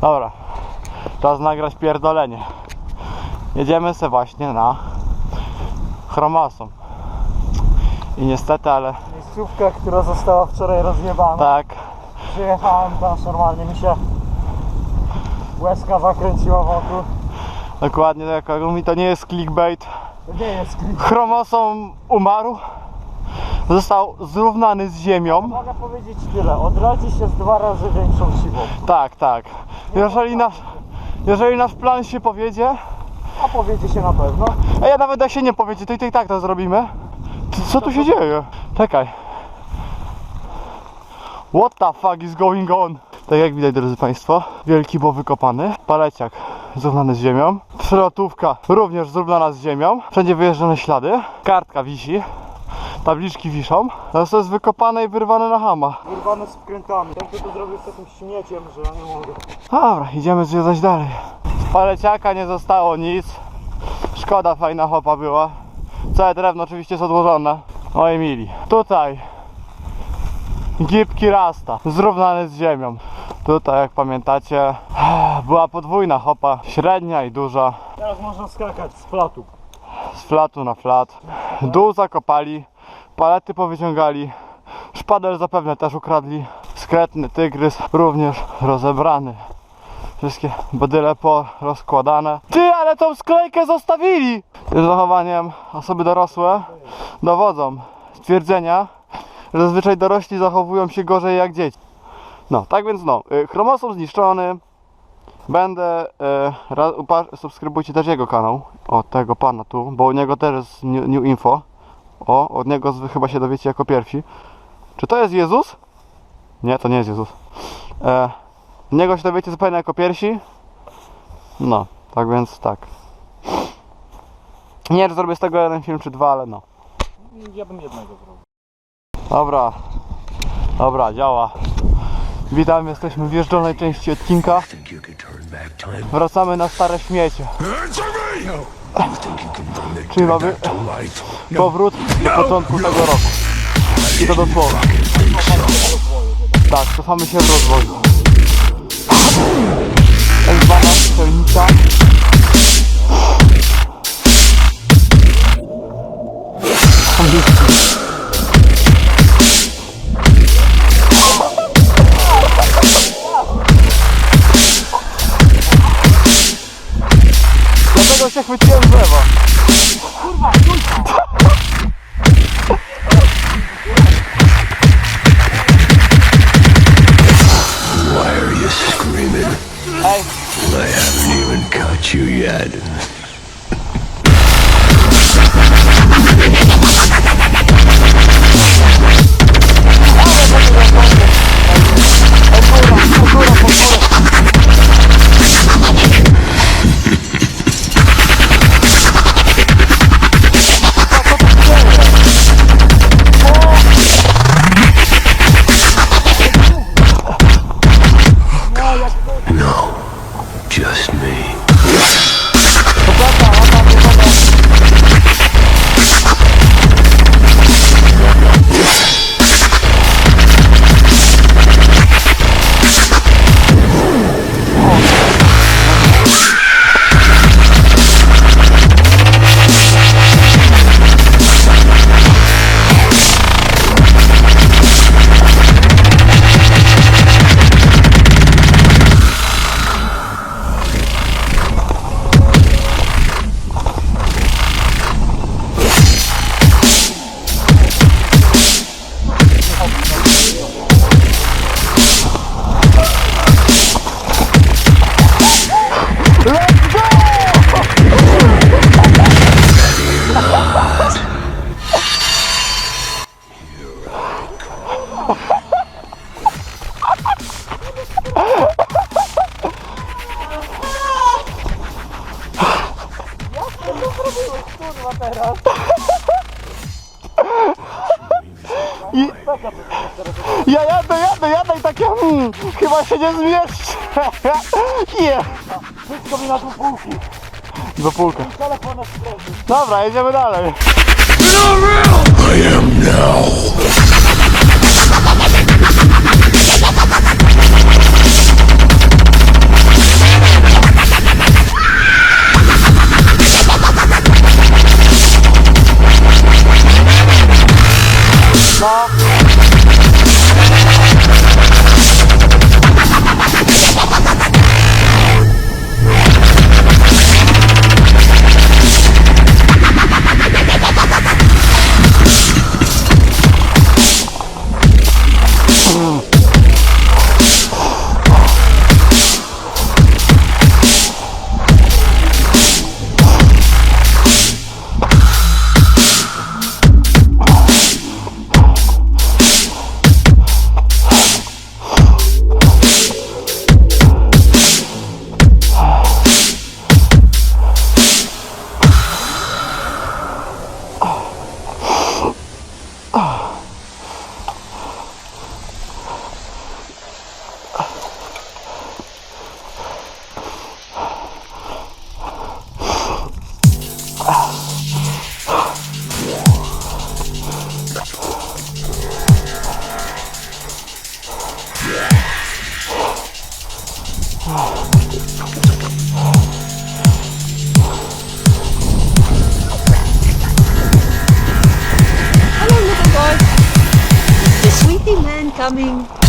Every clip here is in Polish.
Dobra, czas nagrać pierdolenie. Jedziemy se właśnie na chromosom. I niestety, ale Miejscówka, która została wczoraj rozjebana. tak, Przyjechałem tam, normalnie mi się łezka zakręciła wokół. dokładnie tak jak mi to nie jest clickbait. To nie jest klip. Chromosom umarł, został zrównany z ziemią. Mogę powiedzieć tyle, odrodzi się z dwa razy większą siłą. Tak, tak. Jeżeli nasz, jeżeli nasz plan się powiedzie, A powiedzie się na pewno. a ja nawet jak się nie powiedzie, to i tak, tak to zrobimy. Co, co tu się dzieje? Czekaj. What the fuck is going on? Tak jak widać drodzy Państwo, wielki był wykopany, paleciak zrównany z ziemią, przelotówka również zrównana z ziemią, wszędzie wyjeżdżone ślady, kartka wisi, tabliczki wiszą, teraz to jest wykopane i wyrwane na hama. Wyrwane z wkrętami. Ten kto to zrobił z takim śmieciem, że ja nie mogę. Dobra, idziemy zwiedzać dalej. Z paleciaka nie zostało nic. Szkoda, fajna hopa była. Całe drewno oczywiście jest odłożone. Oj mili. Tutaj gipki rasta, zrównany z ziemią. Tutaj, jak pamiętacie, była podwójna hopa, średnia i duża, Teraz można skakać z flatu. z flatu na flat. Dół zakopali, palety powyciągali, szpadel zapewne też ukradli, skretny tygrys również rozebrany. Wszystkie bodyle porozkładane. Ty, ale tą sklejkę zostawili! Tym zachowaniem osoby dorosłe dowodzą stwierdzenia, że zazwyczaj dorośli zachowują się gorzej jak dzieci. No, tak więc no, y, chromosom zniszczony. Będę, y, subskrybujcie też jego kanał, o tego pana tu, bo u niego też jest new info. O, od niego chyba się dowiecie jako pierwsi. Czy to jest Jezus? Nie, to nie jest Jezus. E, z niego się dowiecie zupełnie jako pierwsi. No, tak więc tak. Nie wiem, czy zrobię z tego jeden film czy dwa, ale no. Ja bym jednego zrobił. Dobra, dobra, działa. Witam, jesteśmy w jeżdżonej części odcinka. Wracamy na stare śmiecie. Czyli life? powrót do początku tego roku. I to dosłownie. Tak, cofamy się w rozwoju. Tak zwana strzelnica. Screaming? Ej, I haven't even caught you yet. Ja jadę, jadę, jadę i takie hmm, chyba się nie zmieszczę. Nie. Wszystko mi na pół półki. Do półka. Telefon na spręży. Dobra, jedziemy dalej. I am now. Coming?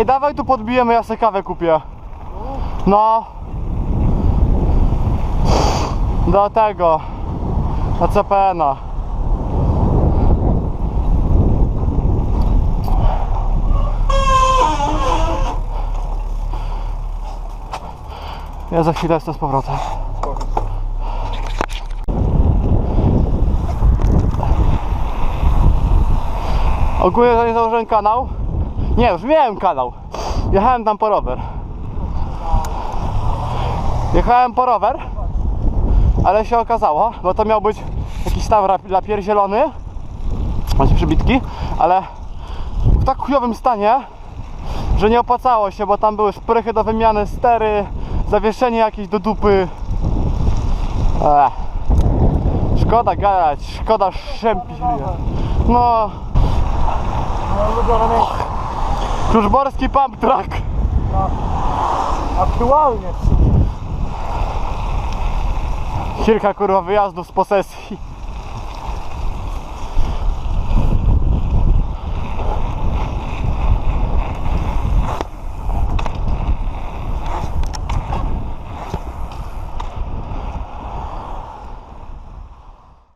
Ej, dawaj tu podbijemy, ja sobie kawę kupię. No. Do tego. Do CPN-a. Ja za chwilę jestem z powrotem. Ogólnie zanim założyłem kanał, nie, już miałem kanał. Jechałem tam po rower. Jechałem po rower, ale się okazało, bo to miał być jakiś tam lapier zielony, macie przybitki, ale w tak chujowym stanie, że nie opłacało się, bo tam były szprychy do wymiany, stery, zawieszenie jakieś do dupy. Ech. Szkoda gadać, szkoda szczępić. No, Moje Kruszborski pump track. Aktualnie w sumie. Kilka kurwa wyjazdów z posesji.